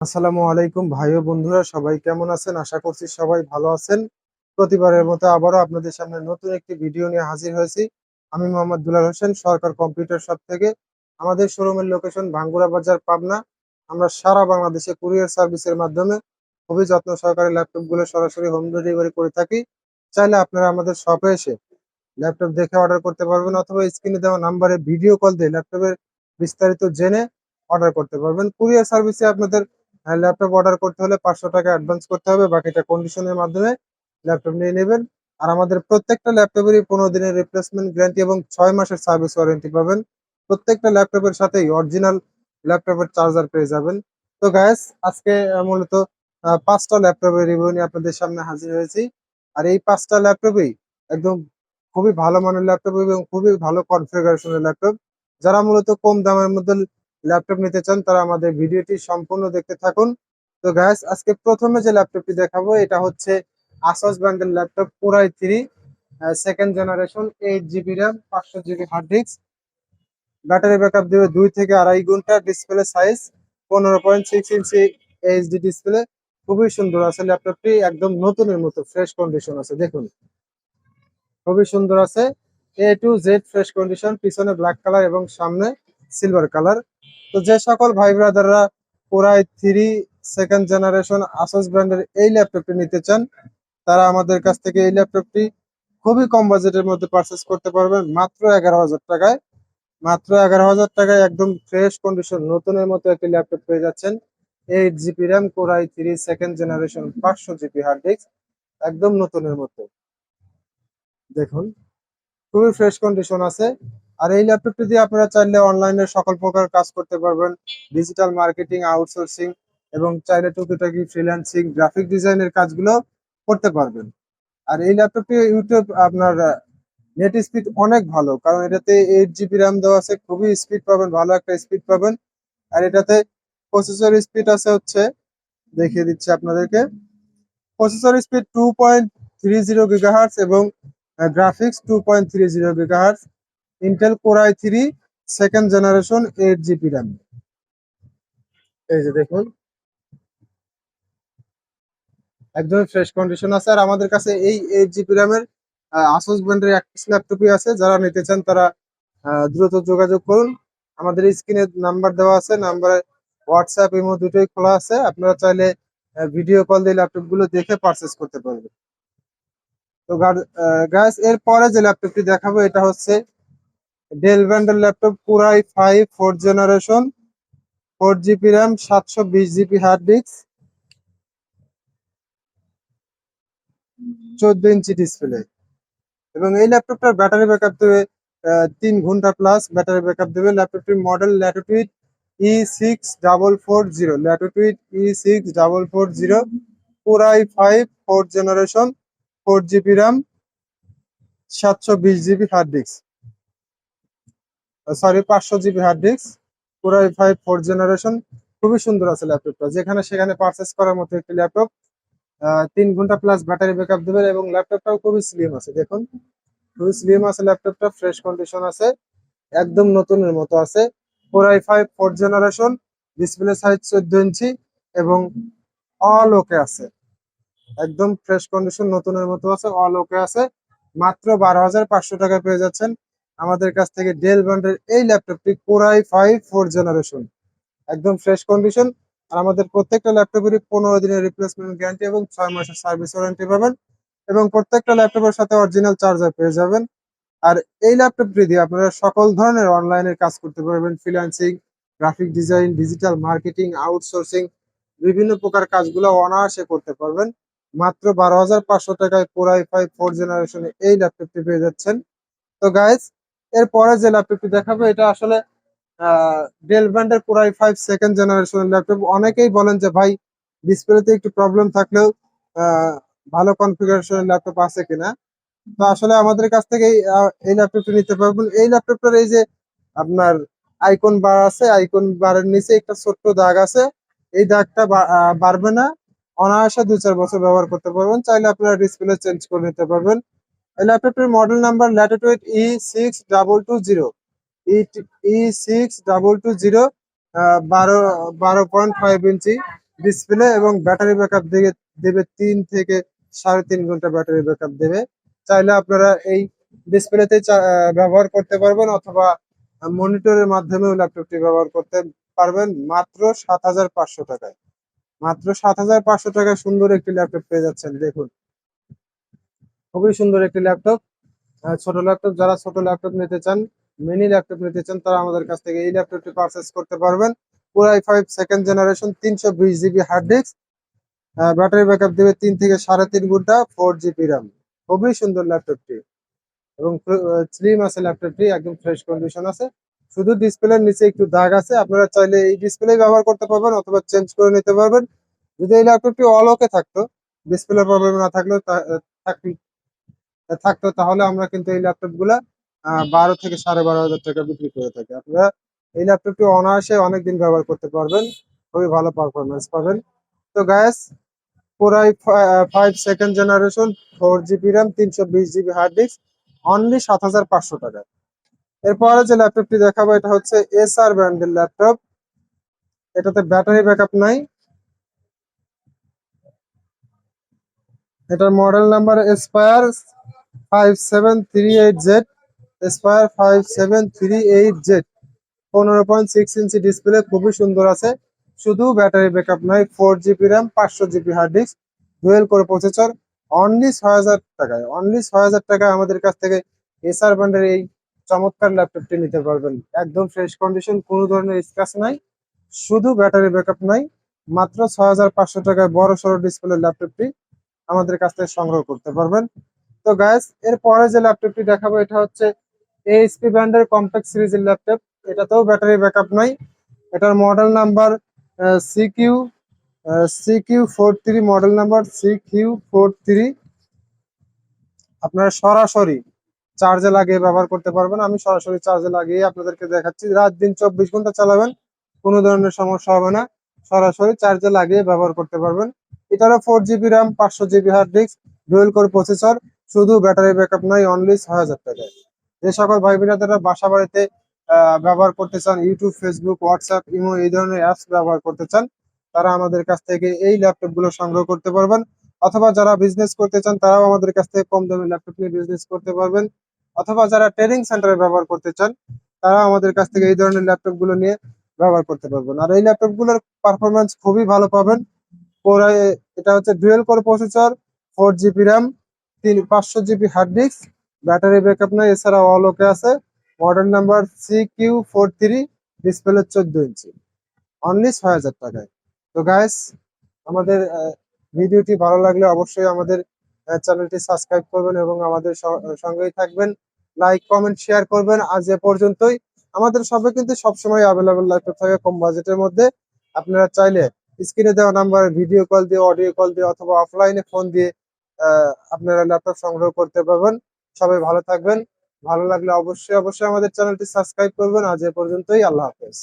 আসসালামু আলাইকুম ভাই ও বন্ধুরা, সবাই কেমন আছেন? আশা করছি সবাই ভালো আছেন। প্রতিবারের মতো আবারও আপনাদের সামনে নতুন একটি ভিডিও নিয়ে হাজির হয়েছি। আমি মোহাম্মদ দুলাল হোসেন, সরকার কম্পিউটার শপ থেকে। আমাদের শোরুমের লোকেশন ভাঙ্গুরা বাজার, পাবনা। আমরা সারা বাংলাদেশে কুরিয়ার সার্ভিসের মাধ্যমে খুবই যত্ন সহকারে ল্যাপটপগুলো সরাসরি হোম ডেলিভারি করে থাকি। চাইলে আপনারা আমাদের শপে এসে ল্যাপটপ দেখে অর্ডার করতে পারবেন অথবা স্ক্রিনে দেওয়া নাম্বারে ভিডিও কল দিয়ে ল্যাপটপের বিস্তারিত জেনে অর্ডার করতে পারবেন। কুরিয়ার সার্ভিসে আপনাদের ল্যাপটপ অর্ডার করতে হলে পাঁচশো টাকা অ্যাডভান্স করতে হবে, বাকিটা কন্ডিশনের মাধ্যমে ল্যাপটপ নিয়ে নেবেন। আর আমাদের প্রত্যেকটা ল্যাপটপেরই পনেরো দিনের রিপ্লেসমেন্ট গ্যারান্টি এবং ছয় মাসের সার্ভিস ওয়ারেন্টি পাবেন। প্রত্যেকটা ল্যাপটপের সাথেই অরিজিনাল ল্যাপটপের চার্জার পেয়ে যাবেন। তো গ্যাস আজকে মূলত পাঁচটা ল্যাপটপের রিভিউ নিয়ে আপনাদের সামনে হাজির হয়েছি। আর এই পাঁচটা ল্যাপটপেই একদম খুবই ভালো মানের ল্যাপটপ এবং খুবই ভালো কনফিগারেশনের ল্যাপটপ যারা মূলত কম দামের মধ্যে ল্যাপটপ নিতে চান, তারা আমাদের ভিডিওটি সম্পূর্ণ দেখতে থাকুন। তো গ্যাস আজকে প্রথমে যে ল্যাপটপটি দেখাবো, এটা হচ্ছে আসস ব্র্যান্ডের laptop core i three second generation eight GB RAM পাঁচশো GB hard disk battery backup দেবে দুই থেকে আড়াই ঘণ্টা ডিসপ্লে সাইজ পনেরো point six inch HD display খুবই সুন্দর আছে ল্যাপটপটি একদম নতুনের মতো ফ্রেশ কন্ডিশন আছে, দেখুন। খুবই সুন্দর আছে। A to Z fresh condition পিছনে ব্ল্যাক কালার এবং সামনে সিলভার কালার তো যে সকল ভাই ব্রাদাররা core i three second generation Asus ব্র্যান্ডের এই ল্যাপটপটি নিতে চান, তারা আমাদের কাছ থেকে এই ল্যাপটপটি খুবই কম বাজেটের মধ্যে পারচেস করতে পারবেন মাত্র এগারো হাজার টাকায়। মাত্র এগারো হাজার টাকায় একদম ফ্রেশ কন্ডিশন নতুনের মতো একটি ল্যাপটপ পেয়ে যাচ্ছেন। Eight GB RAM core i three second generation পাঁচশো জিবি হার্ড ডিস্ক একদম নতুনের মতো। দেখুন, খুবই ফ্রেশ কন্ডিশন আছে। আর এই ল্যাপটপটি দিয়ে আপনারা চাইলে অনলাইনে সকল প্রকার কাজ করতে পারবেন। ডিজিটাল মার্কেটিং আউটসোর্সিং এবং চাইলে টুকিটাকি ফ্রিল্যান্সিং গ্রাফিক ডিজাইনের কাজগুলো করতে পারবেন। আর এই ল্যাপটপটি ইউটিউব আপনার নেট স্পিড অনেক ভালো, কারণ এটাতে এইট জিবি র্যাম দেওয়া আছে, খুবই স্পিড পাবেন, ভালো একটা স্পিড পাবেন। আর এটাতে প্রসেসর স্পিড আছে হচ্ছে, দেখিয়ে দিচ্ছি আপনাদেরকে। Processor speed two point three zero gigahertz এবং graphics two point three zero gigahertz Intel core i three second generation eight GB RAM এই যে দেখুন। একদম ফ্রেশ কন্ডিশন আছে। আর আমাদের কাছে এই এইট জিবি র্যামের আসুস ব্র্যান্ডের একটি ল্যাপটপই আছে। যারা নিতে চান তারা দ্রুত যোগাযোগ করুন। আমাদের স্ক্রিনে নাম্বার দেওয়া আছে। নাম্বারে হোয়াটসঅ্যাপ ইমো দুটোই খোলা আছে। আপনারা চাইলে ভিডিও কল দিয়ে ল্যাপটপগুলো দেখে পারচেস করতে পারবেন। তো গাইস এর পরে যে ল্যাপটপটি দেখাবো, এটা হচ্ছে ডেল ব্র্যান্ডের laptop core i five four generation four GB RAM সাতশো বিশ জিবি হার্ড ডিস্ক চোদ্দ ইঞ্চি ডিসপ্লে এবং এই ল্যাপটপটার ব্যাটারি ব্যাকআপ দেবে তিন ঘণ্টা প্লাস ব্যাটারি ব্যাকআপ দেবে। ল্যাপটপটির model Latitude E six double four zero Latitude E six double four zero core i five four generation four GB RAM সাতশো বিশ জিবি হার্ড ডিস্ক সরি, পাঁচশো GB hard disk core i five four generation খুবই সুন্দর আছে ল্যাপটপটা যেখানে সেখানে purchase করার মতো একটি ল্যাপটপ তিন ঘণ্টা প্লাস ব্যাটারি ব্যাকআপ দেবে এবং ল্যাপটপটাও খুবই স্লিম আছে, দেখুন। খুবই স্লিম আছে ল্যাপটপটা ফ্রেশ কন্ডিশন আছে, একদম নতুনের মতো আছে। Four I five four generation display size চোদ্দ ইঞ্চি এবং অল ওকে আছে। একদম ফ্রেশ কন্ডিশন নতুনের মতো আছে অল ওকে আছে। মাত্র বারো হাজার পাঁচশো টাকা পেয়ে যাচ্ছেন। আমাদের কাছ থেকে ডেল ব্র্যান্ডের এই ল্যাপটপটি core i five four generation একদম ফ্রেশ কন্ডিশন আর আমাদের প্রত্যেকটা ল্যাপটপেরই পনেরো দিনের রিপ্লেসমেন্ট গ্যারান্টি এবং ছয় মাসের সার্ভিস ওয়ারেন্টি পাবেন। এবং প্রত্যেকটা ল্যাপটপের সাথে অরিজিনাল চার্জার পেয়ে যাবেন। আর এই ল্যাপটপটি দিয়ে আপনারা সকল ধরনের অনলাইনের কাজ করতে পারবেন। Freelancing graphic design digital marketing outsourcing বিভিন্ন প্রকার কাজগুলো অনায়াসে করতে পারবেন। মাত্র বারো হাজার পাঁচশো টাকায় কোরাই ফাইভ ফোর জেনারেশনে এই ল্যাপটপটি পেয়ে যাচ্ছেন। তো গাইজ এরপরে যে ল্যাপটপটি দেখাবো এটা আসলে ডেল ব্র্যান্ডের কোরাই ফাইভ সেকেন্ড জেনারেশনের ল্যাপটপ অনেকেই বলেন যে ভাই ডিসপ্লেতে একটু প্রবলেম থাকলেও ভালো কনফিগারেশনের ল্যাপটপ আছে কিনা? তো আসলে আমাদের কাছ থেকে এই, ল্যাপটপটা নিতে পারবেন। এই ল্যাপটপটার এই যে আপনার আইকন বার আছে আইকন বারের নিচে একটা ছোট্ট দাগ আছে। এই দাগটা বাড়বে না। অনায়াসে দু চার বছর ব্যবহার করতে পারবেন। চাইলে আপনারা ডিসপ্লে চেঞ্জ করে নিতে পারবেন। ল্যাপটপটির model number Latitude E six double two zero E six double two zero বারো বারো পয়েন্ট ফাইভ ইঞ্চি ডিসপ্লে এবং ব্যাটারি ব্যাকআপ দিকে দেবে তিন থেকে সাড়ে তিন ঘণ্টা ব্যাটারি ব্যাকআপ দেবে। চাইলে আপনারা এই ডিসপ্লেতে ব্যবহার করতে পারবেন অথবা মনিটরের মাধ্যমেও ল্যাপটপটি ব্যবহার করতে পারবেন মাত্র সাত হাজার পাঁচশো টাকায়। মাত্র সাত হাজার পাঁচশো টাকায় সুন্দর একটি ল্যাপটপ পেয়ে যাচ্ছেন, দেখুন। খুবই সুন্দর একটি ল্যাপটপ ছোট ল্যাপটপ যারা ছোট ল্যাপটপ নিতে চান মিনি ল্যাপটপ নিতে চান, তারা আমাদের কাছ থেকে এই ল্যাপটপটি পারচেস করতে পারবেন। পুরাই ফাইভ সেকেন্ড জেনারেশন তিনশো বিশ GB hard disk battery backup দেবে তিন থেকে সাড়ে তিন ঘণ্টা ফোর জিবি র্যাম খুবই সুন্দর ল্যাপটপটি এবং স্লিম আছে ল্যাপটপটি একদম ফ্রেশ কন্ডিশন আছে। শুধু ডিসপ্লের নিচে একটু দাগ আছে, আপনারা চাইলে এই ডিসপ্লে ব্যবহার করতে পারবেন অথবা চেঞ্জ করে নিতে পারবেন। যদি এই ল্যাপটপটি অলকে থাকতো ডিসপ্লে প্রবলেম না থাকলেও থাকতো, তাহলে আমরা কিন্তু এই ল্যাপটপগুলা বারো থেকে সাড়ে বারো হাজার টাকা বিক্রি করে থাকি। আপনারা এই ল্যাপটপটি অনায়াসে অনেকদিন ব্যবহার করতে পারবেন, খুবই ভালো পারফরমেন্স পাবেন। তো gas core i five second generation four GB RAM তিনশো বিশ জিবি হার্ড ডিস্ক অনলি সাত হাজার পাঁচশো টাকা। এরপরে যে ল্যাপটপটি দেখাবো, এটা হচ্ছে এস আর ব্র্যান্ডের ল্যাপটপ এটাতে ব্যাটারি ব্যাকআপ নাই। এটার model number Aspire five seven three eight Z Aspire five seven three eight Z পনেরো পয়েন্ট সিক্স ইঞ্চি ডিসপ্লে খুবই সুন্দর আছে। শুধু ব্যাটারি ব্যাকআপ নাই ফোর জিবি র্যাম পাঁচশো জিবি হার্ড ডিস্ক ডুয়েল করে প্রসেসর অনলি ছয় হাজার টাকায় অনলি ছয় হাজার টাকায় আমাদের কাছ থেকে এসআর ব্র্যান্ডের এই চমৎকার ল্যাপটপটি নিতে পারবেন। একদম ফ্রেশ কন্ডিশন কোনো ধরনের স্ক্র্যাচ নাই, শুধু ব্যাটারি ব্যাকআপ নাই, মাত্র ছয় হাজার পাঁচশো টাকায় বড় সড়ো ডিসপ্লে ল্যাপটপটি আমাদের কাছ থেকে সংগ্রহ করতে পারবেন। তো গ্যাস এর পরে যে ল্যাপটপটি দেখাবো, এটা হচ্ছে এইচপি ব্র্যান্ডের কম্প্যাক্ট সিরিজের ল্যাপটপ এটাতেও ব্যাটারি ব্যাকআপ নাই। এটার model number C Q C Q four three model number C Q four three আপনারা সরাসরি চার্জে লাগিয়ে ব্যবহার করতে পারবেন। আমি সরাসরি চার্জে লাগিয়ে আপনাদেরকে দেখাচ্ছি, রাত দিন চব্বিশ ঘণ্টা চালাবেন, কোনো ধরনের সমস্যা হবে না। সরাসরি চার্জে লাগিয়ে ব্যবহার করতে পারবেন। এটারও ফোর জিবি র্যাম পাঁচশো GB hard disk dual core processor শুধু ব্যাটারি ব্যাকআপ নাই অনলি ছয় হাজার টাকায়। যে সকল ভাই বোনেরা বাসা বাড়িতে ব্যবহার করতে চান ইউটিউব ফেসবুক হোয়াটসঅ্যাপ ইমো এই ধরনের অ্যাপস ব্যবহার করতে চান, তারা আমাদের কাছ থেকে এই ল্যাপটপগুলো সংগ্রহ করতে পারবেন। অথবা যারা বিজনেস করতে চান, তারাও আমাদের কাছ থেকে কম দামে ল্যাপটপ নিয়ে বিজনেস করতে পারবেন। অথবা যারা ট্রেনিং সেন্টারে ব্যবহার করতে চান তারা আমাদের কাছ থেকে এই ধরনের ল্যাপটপগুলো নিয়ে ব্যবহার করতে পারবেন। আর এই ল্যাপটপগুলোর পারফরমেন্স খুবই ভালো পাবেন। এটা হচ্ছে dual core processor four GB RAM তিন, পাঁচশো GB hard disk battery backup নাই এছাড়া অল ওকে আছে। Model number C Q four three display চোদ্দ ইঞ্চি অনলি ছয় হাজার টাকায়। তো গাইস আমাদের ভিডিওটি ভালো লাগলে অবশ্যই আমাদের চ্যানেলটি সাবস্ক্রাইব করবেন এবং আমাদের সঙ্গেই থাকবেন। লাইক কমেন্ট শেয়ার করবেন। আজ এ পর্যন্তই। আমাদের সবে কিন্তু সবসময় অ্যাভেলেবল ল্যাপটপ থাকে কম বাজেটের মধ্যে। আপনারা চাইলে স্ক্রিনে দেওয়া নাম্বার ভিডিও কল দিয়ে অডিও কল দিয়ে, অথবা অফলাইনে ফোন দিয়ে আপনারা ল্যাপটপ সংগ্রহ করতে পারবেন। সবাই ভালো থাকবেন। ভালো লাগলে অবশ্যই অবশ্যই আমাদের চ্যানেলটি সাবস্ক্রাইব করবেন। আজ এ পর্যন্তই। আল্লাহ হাফেজ।